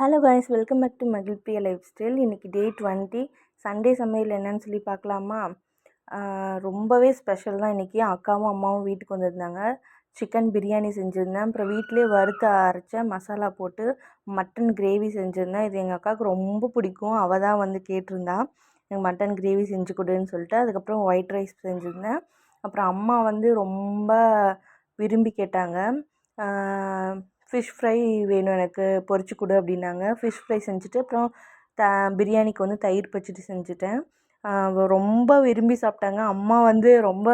Hello guys welcome back to மகிழ்பிய lifestyle இன்றைக்கி day twenty Sunday சமையல் என்னன்னு சொல்லி பார்க்கலாமா? ரொம்பவே ஸ்பெஷல் தான். இன்றைக்கி அக்காவும் அம்மாவும் வீட்டுக்கு வந்திருந்தாங்க. சிக்கன் பிரியாணி செஞ்சுருந்தேன். அப்புறம் வீட்டிலே வறுத்து அரைச்ச மசாலா போட்டு மட்டன் கிரேவி செஞ்சுருந்தேன். இது எங்கள் அக்காவுக்கு ரொம்ப பிடிக்கும். அவள் தான் வந்து கேட்டிருந்தா எனக்கு மட்டன் கிரேவி செஞ்சு கொடுன்னு சொல்லிட்டு. அதுக்கப்புறம் ஒயிட் ரைஸ் செஞ்சுருந்தேன். அப்புறம் அம்மா வந்து ரொம்ப விரும்பி கேட்டாங்க. ஃபிஷ் ஃப்ரை வேணும் எனக்கு பொரிச்சு கொடு அப்படின்னாங்க. ஃபிஷ் ஃப்ரை செஞ்சுட்டு அப்புறம் த பிரியாணிக்கு வந்து தயிர் பச்சடி செஞ்சுட்டேன். ரொம்ப விரும்பி சாப்பிட்டாங்க. அம்மா வந்து ரொம்ப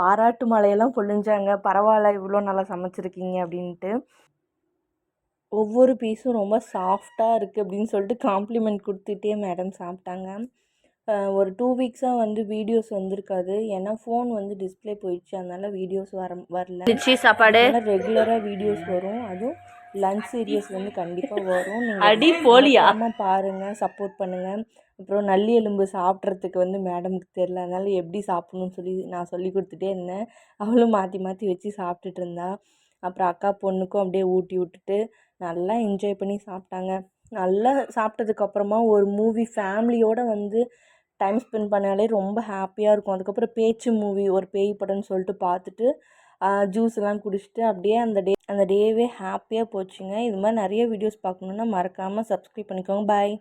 பாராட்டு மலையெல்லாம் பொழிஞ்சாங்க. பரவாயில்ல இவ்வளோ நல்லா சமைச்சிருக்கீங்க அப்படின்ட்டு. ஒவ்வொரு பீஸும் ரொம்ப சாஃப்டாக இருக்குது அப்படின்னு சொல்லிட்டு காம்ப்ளிமெண்ட் கொடுத்துட்டே மேடம் சாப்பிட்டாங்க. ஒரு டூ வீக்ஸாக வந்து வீடியோஸ் வந்திருக்காது. ஏன்னா ஃபோன் வந்து டிஸ்ப்ளே போயிடுச்சு. அதனால வீடியோஸ் வர வரல. சாப்பாடு? ரெகுலராக வீடியோஸ் வரும். அதுவும் லஞ்ச் சீரியஸ் வந்து கண்டிப்பாக வரும். அடி போலியா? அம்மா பாருங்கள் சப்போர்ட் பண்ணுங்கள் அப்புறம் நல்லி எலும்பு சாப்பிட்றதுக்கு வந்து மேடமுக்கு தெரில அதனால எப்படி சாப்பிட்ணுன்னு சொல்லி நான் சொல்லி கொடுத்துட்டே இருந்தேன். அவளும் மாற்றி மாற்றி வச்சு சாப்பிட்டுட்டு இருந்தா. அப்புறம் அக்கா பொண்ணுக்கும் அப்படியே ஊட்டி விட்டுட்டு நல்லா என்ஜாய் பண்ணி சாப்பிட்டாங்க. நல்லா சாப்பிட்டதுக்கப்புறமா ஒரு மூவி ஃபேமிலியோடு வந்து டைம் ஸ்பெண்ட் பண்ணாலே ரொம்ப ஹாப்பியாக இருக்கும். அதுக்கப்புறம் பேச்சு மூவி ஒரு பேய் படம்னு சொல்லிட்டு பார்த்துட்டு ஜூஸ் எல்லாம் குடிச்சிட்டு அப்படியே அந்த டே அந்த டேவே ஹாப்பியாக போச்சுங்க. இது மாதிரி நிறைய வீடியோஸ் பார்க்கணுன்னா மறக்காமல் சப்ஸ்கிரைப் பண்ணிக்கோங்க. பாய்.